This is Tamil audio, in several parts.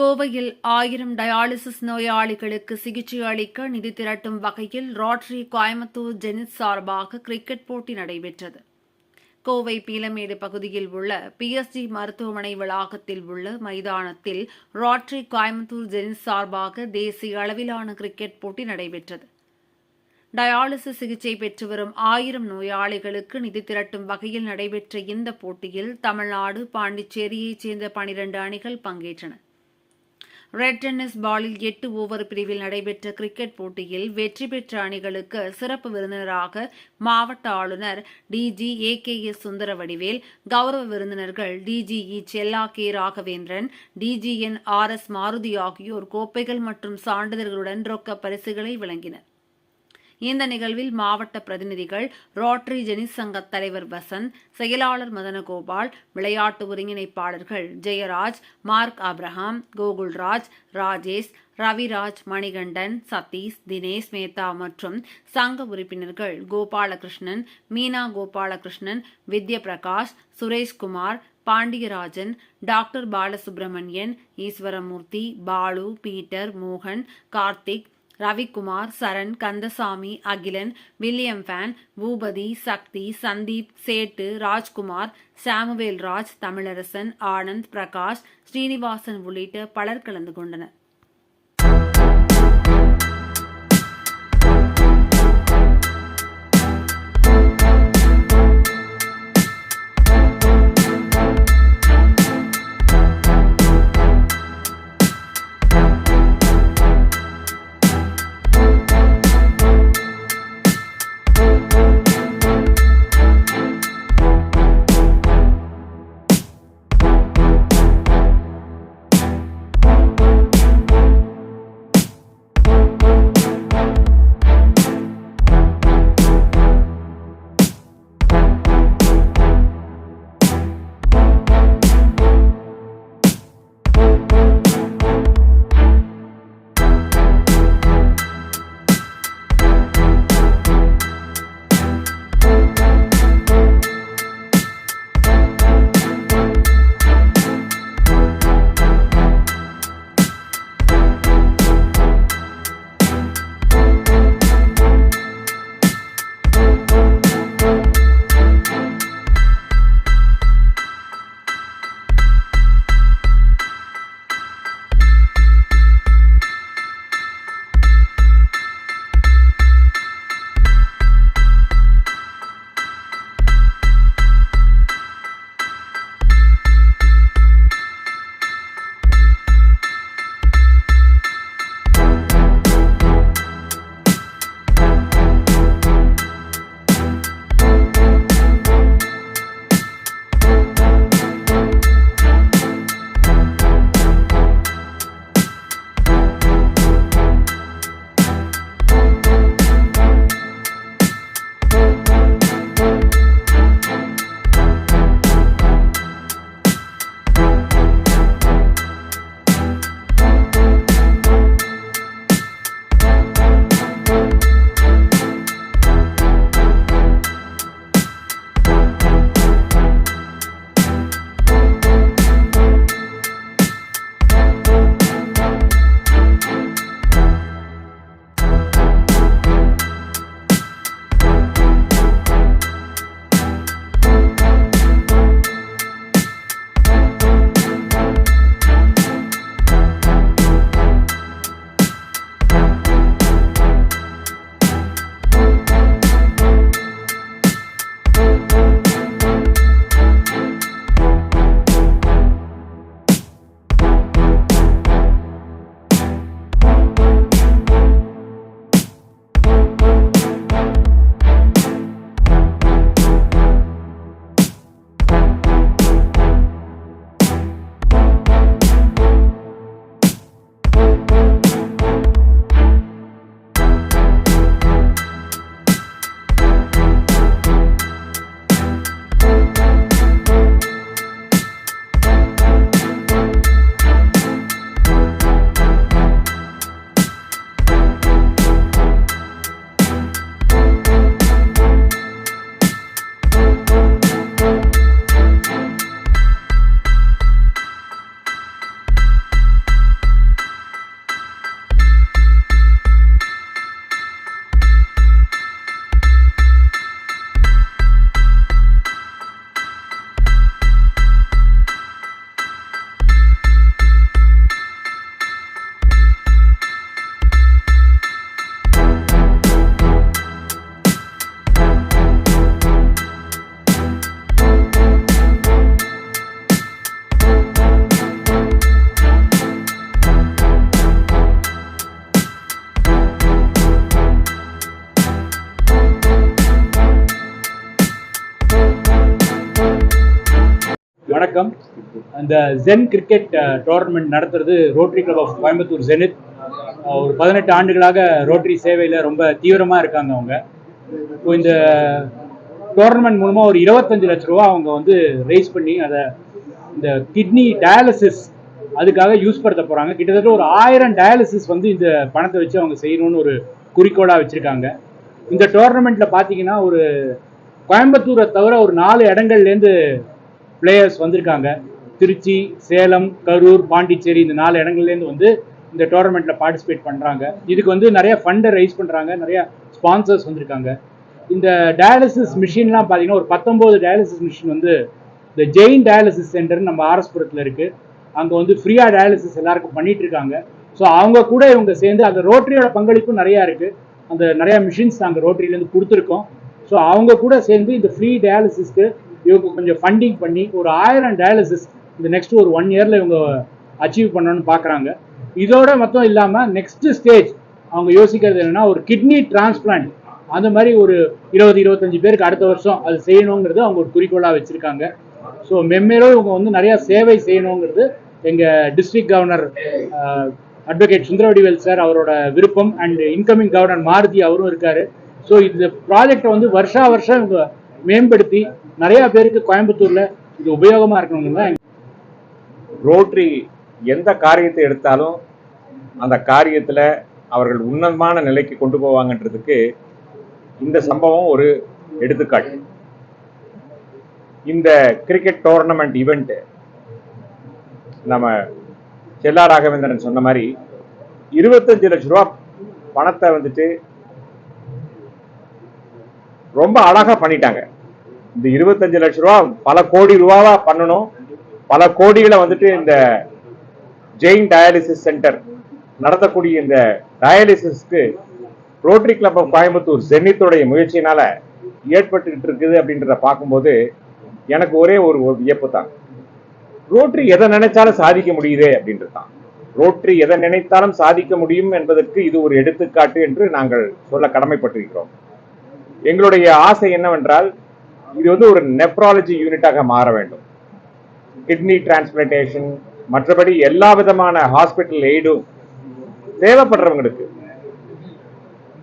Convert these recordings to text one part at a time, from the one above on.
கோவையில் ஆயிரம் டயாலிசிஸ் நோயாளிகளுக்கு சிகிச்சை அளிக்க நிதி திரட்டும் வகையில் ராட்ரி கோயம்புத்தூர் ஜெனித் சார்பாக கிரிக்கெட் போட்டி நடைபெற்றது. கோவை பீலமேடு பகுதியில் உள்ள பிஎஸ்ஜி மருத்துவமனை வளாகத்தில் உள்ள மைதானத்தில் ராட்ரி கோயம்புத்தூர் ஜெனித் சார்பாக தேசிய அளவிலான கிரிக்கெட் போட்டி நடைபெற்றது. டயாலிசிஸ் சிகிச்சை பெற்று வரும் ஆயிரம் நோயாளிகளுக்கு நிதி திரட்டும் வகையில் நடைபெற்ற இந்த போட்டியில் தமிழ்நாடு பாண்டிச்சேரியைச் சேர்ந்த பனிரண்டு அணிகள் பங்கேற்றன. ரெட் டென்னிஸ் பாலில் எட்டு ஓவர் பிரிவில் நடைபெற்ற கிரிக்கெட் போட்டியில் வெற்றி பெற்ற அணிகளுக்கு சிறப்பு விருந்தினராக மாவட்ட ஆளுநர் DG A K S Sundaravadivel கௌரவ விருந்தினர்கள் DGE Chella K Raghavendran DGN R S Maruthi ஆகியோர் கோப்பைகள் மற்றும் சான்றிதழ்களுடன் ரொக்க பரிசுகளை வழங்கினர். இந்த நிகழ்வில் மாவட்ட பிரதிநிதிகள் ரோட்டரி ஜெனிஸ் சங்க தலைவர் வசந்த் செயலாளர் மதனகோபால் விளையாட்டு ஒருங்கிணைப்பாளர்கள் ஜெயராஜ் மார்க் அப்ரஹாம் கோகுல்ராஜ் ராஜேஷ் ரவிராஜ் மணிகண்டன் சதீஷ் தினேஷ் மேத்தா மற்றும் சங்க உறுப்பினர்கள் கோபாலகிருஷ்ணன் மீனா கோபாலகிருஷ்ணன் வித்ய பிரகாஷ் சுரேஷ்குமார் பாண்டியராஜன் டாக்டர் பாலசுப்ரமணியன் ஈஸ்வரமூர்த்தி பாலு பீட்டர் மோகன் Karthik Ravikumar Saran Kandasamy Akilan William fan Boopathi Sakthi Sandeep Settu Rajkumar Samuel Raj Tamilarasan Anand Prakash Srinivasan உள்ளிட்ட பலர் கலந்து கொண்டனர். வணக்கம். அந்த ஜென் கிரிக்கெட் டோர்னமெண்ட் நடத்துறது Rotary club of Coimbatore Zenith ஒரு பதினெட்டு ஆண்டுகளாக ரோட்டரி சேவையில் ரொம்ப தீவிரமாக இருக்காங்க அவங்க. இப்போ இந்த டோர்னமெண்ட் மூலமாக ஒரு இருபத்தஞ்சு லட்ச ரூபா அவங்க வந்து ரைஸ் பண்ணி அதை இந்த கிட்னி டயாலிசிஸ் அதுக்காக யூஸ் படுத்த போகிறாங்க கிட்டத்தட்ட ஒரு ஆயிரம் டயாலிசிஸ் வந்து இந்த பணத்தை வச்சு அவங்க செய்யணும்னு ஒரு குறிக்கோளாக வச்சுருக்காங்க. இந்த டோர்னமெண்ட்டில் பார்த்தீங்கன்னா ஒரு கோயம்புத்தூரை தவிர ஒரு நாலு இடங்கள்லேருந்து பிளேயர்ஸ் வந்திருக்காங்க. திருச்சி சேலம் கரூர் பாண்டிச்சேரி இந்த நாலு இடங்கள்லேருந்து வந்து இந்த டோர்னமெண்ட்டில் பார்ட்டிசிபேட் பண்ணுறாங்க இதுக்கு வந்து நிறைய ஃபண்டை ரைஸ் பண்ணுறாங்க நிறைய ஸ்பான்சர்ஸ் வந்திருக்காங்க. இந்த டயாலிசிஸ் மிஷின்லாம் பார்த்தீங்கன்னா ஒரு பத்தொம்போது டயாலிசிஸ் மிஷின் வந்து இந்த ஜெயின் டயாலிசிஸ் சென்டர் நம்ம ஆர்எஸ்புரத்தில் இருக்குது அங்கே வந்து ஃப்ரீயாக டயாலிசிஸ் எல்லாருக்கும் பண்ணிட்டு இருக்காங்க. ஸோ அவங்க கூட இவங்க சேர்ந்து அந்த ரோட்டரியோட பங்களிப்பும் நிறையா இருக்குது அந்த நிறையா மிஷின்ஸ் நாங்கள் ரோட்டரியிலேருந்து கொடுத்துருக்கோம். ஸோ அவங்க கூட சேர்ந்து இந்த ஃப்ரீ டயாலிசிஸ்க்கு இவங்க கொஞ்சம் ஃபண்டிங் பண்ணி ஒரு ஆயிரம் டயாலிசிஸ் இந்த நெக்ஸ்ட் ஒரு ஒன் இயரில் இவங்க அச்சீவ் பண்ணணும்னு பார்க்குறாங்க இதோட மொத்தம் இல்லாமல் நெக்ஸ்ட் ஸ்டேஜ் அவங்க யோசிக்கிறது என்னென்னா ஒரு கிட்னி டிரான்ஸ்பிளான்ட் அந்த மாதிரி ஒரு இருபது இருபத்தஞ்சு பேருக்கு அடுத்த வருஷம் அது செய்யணுங்கிறது அவங்க ஒரு குறிக்கோளாக வச்சுருக்காங்க. ஸோ மெம்மேலும் இவங்க வந்து நிறையா சேவை செய்யணுங்கிறது எங்கள் district governor advocate Sundaravadivel sir அவரோட விருப்பம். அண்ட் இன்கமிங் கவர்னர் மாருதி அவரும் இருக்காரு. ஸோ இந்த ப்ராஜெக்டை வந்து வருஷா வருஷம் இவங்க மேம்படுத்தி நிறைய பேருக்கு கோயம்புத்தூர்ல இது உபயோகமா இருக்கணும்னு தான் ரோட்ரி எந்த காரியத்தை எடுத்தாலும் அந்த காரியத்தில் அவர்கள் உன்னதமான நிலைக்கு கொண்டு போவாங்கன்றதுக்கு இந்த சம்பவம் ஒரு எடுத்துக்காட்டு. இந்த கிரிக்கெட் டோர்னமெண்ட் ஈவெண்ட்டு நம்ம செல்லா ராகவேந்திரன் சொன்ன மாதிரி இருபத்தஞ்சு லட்ச ரூபா பணத்தை வந்துட்டு ரொம்ப அழகா பண்ணிட்டாங்க. இந்த இருபத்தஞ்சு லட்ச ரூபா பல கோடி ரூபாவா பண்ணணும். பல கோடிகளை வந்துட்டு இந்த ஜெயின் டயாலிசிஸ் சென்டர் நடத்தக்கூடிய இந்த டயாலிசிஸ்க்கு ரோட்டரி கிளப் ஆஃப் கோயம்புத்தூர் ஜெனித்துடைய முயற்சியினால ஏற்பட்டுக்கிட்டு இருக்குது அப்படின்றத பார்க்கும்போது எனக்கு ஒரே ஒரு வியப்பு தான். ரோட்டரி எதை நினைச்சாலும் சாதிக்க முடியுதே அப்படின்றது தான். ரோட்டரி எதை நினைத்தாலும் சாதிக்க முடியும் என்பதற்கு இது ஒரு எடுத்துக்காட்டு என்று நாங்கள் சொல்ல கடமைப்பட்டிருக்கிறோம். எங்களுடைய ஆசை என்னவென்றால் இது வந்து ஒரு நெப்ராலஜி யூனிட்டாக மாற வேண்டும். கிட்னி டிரான்ஸ்பிளான்டேஷன் மற்றபடி எல்லா விதமான ஹாஸ்பிட்டல் எய்டும் தேவைப்படுறவங்களுக்கு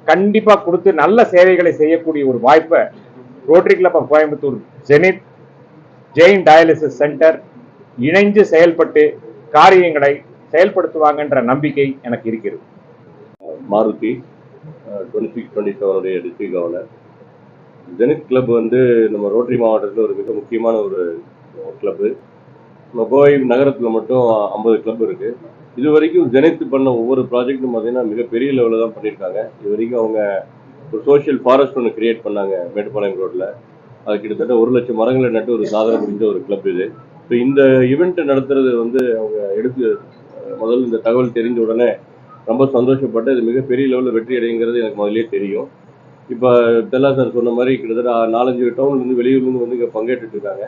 கண்டிப்பா கொடுத்து நல்ல சேவைகளை செய்யக்கூடிய ஒரு வாய்ப்பை Rotary club of Coimbatore Zenith Jain dialysis centre இணைந்து செயல்பட்டு காரியங்களை செயல்படுத்துவாங்கன்ற நம்பிக்கை எனக்கு இருக்கிறது. மாருதி டுவெண்ட்டி டுவெண்ட்டி செவனுடைய டிஸ்ட்ரிக்ட் கவர்னர் ஜெனித் கிளப் வந்து நம்ம ரோட்டரி மாவட்டத்தில் ஒரு மிக முக்கியமான ஒரு கிளப்பு நம்ம கோவை நகரத்தில் மட்டும் ஐம்பது கிளப் இருக்குது இது வரைக்கும் ஜெனித் பண்ண ஒவ்வொரு ப்ராஜெக்ட்டும் பார்த்தீங்கன்னா மிகப்பெரிய லெவலில் தான் பண்ணியிருக்காங்க. இது வரைக்கும் அவங்க ஒரு சோஷியல் ஃபாரஸ்ட் ஒன்று கிரியேட் பண்ணாங்க மேட்டுப்பாளையம் ரோட்டில் அது கிட்டத்தட்ட ஒரு லட்சம் மரங்களை நட்டு ஒரு சாதனை புரிஞ்ச ஒரு கிளப் இது. இப்போ இந்த ஈவெண்ட் நடத்துறது வந்து அவங்க எடுத்து முதல்ல இந்த தகவல் தெரிஞ்ச உடனே ரொம்ப சந்தோஷப்பட்டு இது மிகப்பெரிய லெவலில் வெற்றி அடைங்கிறது எனக்கு முதலே தெரியும். இப்போ தெல்லா சார் சொன்ன மாதிரி கிட்டத்தட்ட நாலஞ்சு டவுன்லேருந்து வெளியூர்லேருந்து வந்து இங்கே பங்கேற்றுட்டு இருக்காங்க.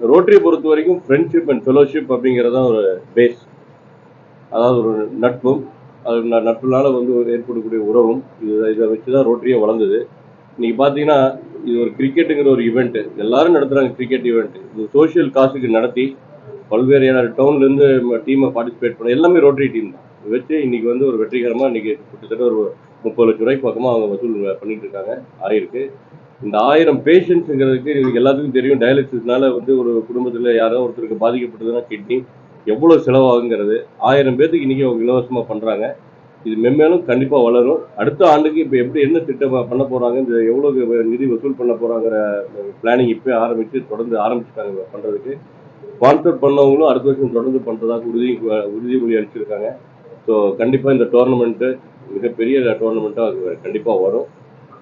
ரோட்டரியை பொறுத்த வரைக்கும் ஃப்ரெண்ட்ஷிப் அண்ட் ஃபெலோஷிப் அப்படிங்கிறதான் ஒரு பேஸ் அதாவது ஒரு நட்பும் அது ந- நட்புனால வந்து ஒரு ஏற்படக்கூடிய உறவும் இது இதை வச்சு தான் ரோட்டரியே வளர்ந்தது. இன்னைக்கு பார்த்தீங்கன்னா இது ஒரு கிரிக்கெட்டுங்கிற ஒரு ஈவெண்ட்டு எல்லாரும் நடத்துகிறாங்க கிரிக்கெட் இவெண்ட்டு இது சோஷியல் காசுக்கு நடத்தி பல்வேறு டவுன்லேருந்து டீமை பார்ட்டிசிபேட் பண்ண எல்லாமே ரோட்டரி டீம் தான். இதை வச்சு இன்னைக்கு வந்து ஒரு வெற்றிகரமாக இன்னைக்கு கிட்டத்தட்ட ஒரு முப்பது லட்ச ரூபாய்க்கு பக்கமாக அவங்க வசூல் பண்ணிட்டு இருக்காங்க ஆயிருக்கு. இந்த ஆயிரம் பேஷண்ட்ஸுங்கிறதுக்கு இன்னைக்கு எல்லாத்துக்கும் தெரியும். டயாலிசிஸ்னால வந்து ஒரு குடும்பத்தில் யாரோ ஒருத்தருக்கு பாதிக்கப்பட்டதுன்னா கிட்னி எவ்வளோ செலவாகுங்கிறது. ஆயிரம் பேர்த்துக்கு இன்னைக்கு அவங்க இலவசமாக பண்ணுறாங்க இது மென்மேலும் கண்டிப்பாக வளரும். அடுத்த ஆண்டுக்கு இப்போ எப்படி என்ன திட்டம் பண்ண போகிறாங்க இந்த எவ்வளோ நிதி வசூல் பண்ண போகிறாங்கிற பிளானிங் இப்போ ஆரம்பித்து தொடர்ந்து ஆரம்பிச்சிட்டாங்க பண்ணுறதுக்கு ஸ்பான்சர் பண்ணவங்களும் அடுத்த வருஷம் தொடர்ந்து பண்ணுறதாக உறுதி உறுதிமொழி அளிச்சிருக்காங்க. ஸோ கண்டிப்பாக இந்த டோர்னமெண்ட்டு மிகப்பெரிய டோர்னமெண்ட்டாக கண்டிப்பாக வரும்.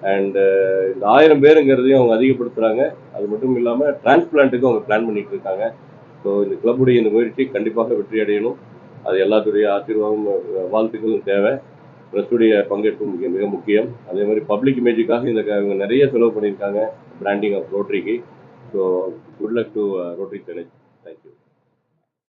அண்டு uh, இந்த ஆயிரம் பேருங்கிறதையும் அவங்க அதிகப்படுத்துகிறாங்க அது மட்டும் இல்லாமல் டிரான்ஸ்பிளான்ட்டுக்கும் அவங்க பிளான் பண்ணிட்டு இருக்காங்க. ஸோ இந்த கிளப்புடைய இந்த முயற்சி கண்டிப்பாக வெற்றி அடையணும். அது எல்லாத்துடைய ஆசீர்வாதம் வாழ்த்துக்களும் தேவை. ப்ரெஸ்ஸுடைய பங்கேற்பு மிக மிக முக்கியம். அதே மாதிரி பப்ளிக் இமேஜுக்காக இந்த இவங்க நிறைய செலவு பண்ணியிருக்காங்க. Branding of ரோட்டரிக்கு so good luck to Rotary Chennai